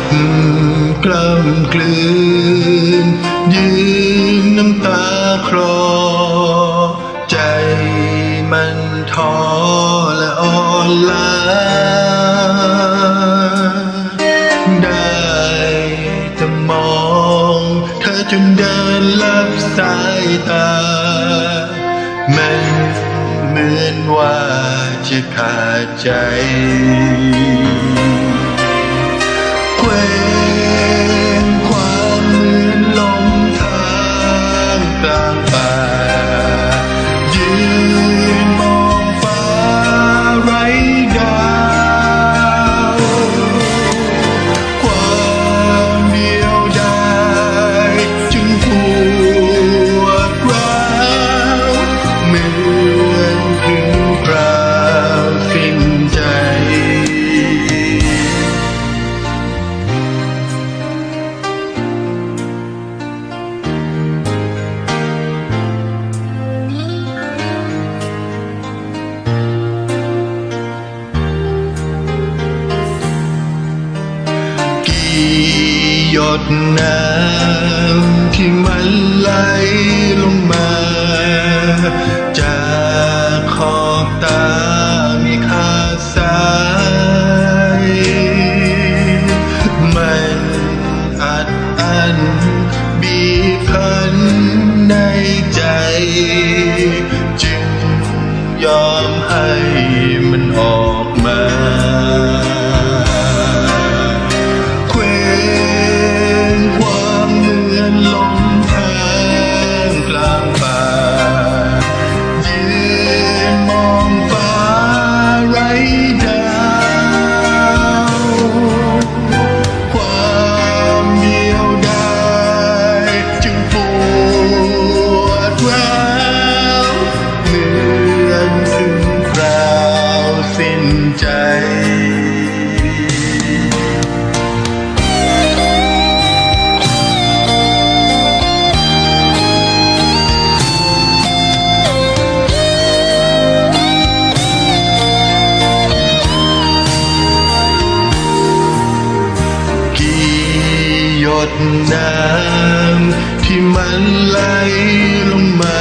ดกล้ำกลืน ยืนน้ำตาคลอ ใจมันท้อและอ่อนล้าได้แต่มองเธอจนเดินลับสายตา มัเหมือนว่าจะขาดใจ done. หยดน้ำที่มันไหล ดน้ำที่มันไหลลงมา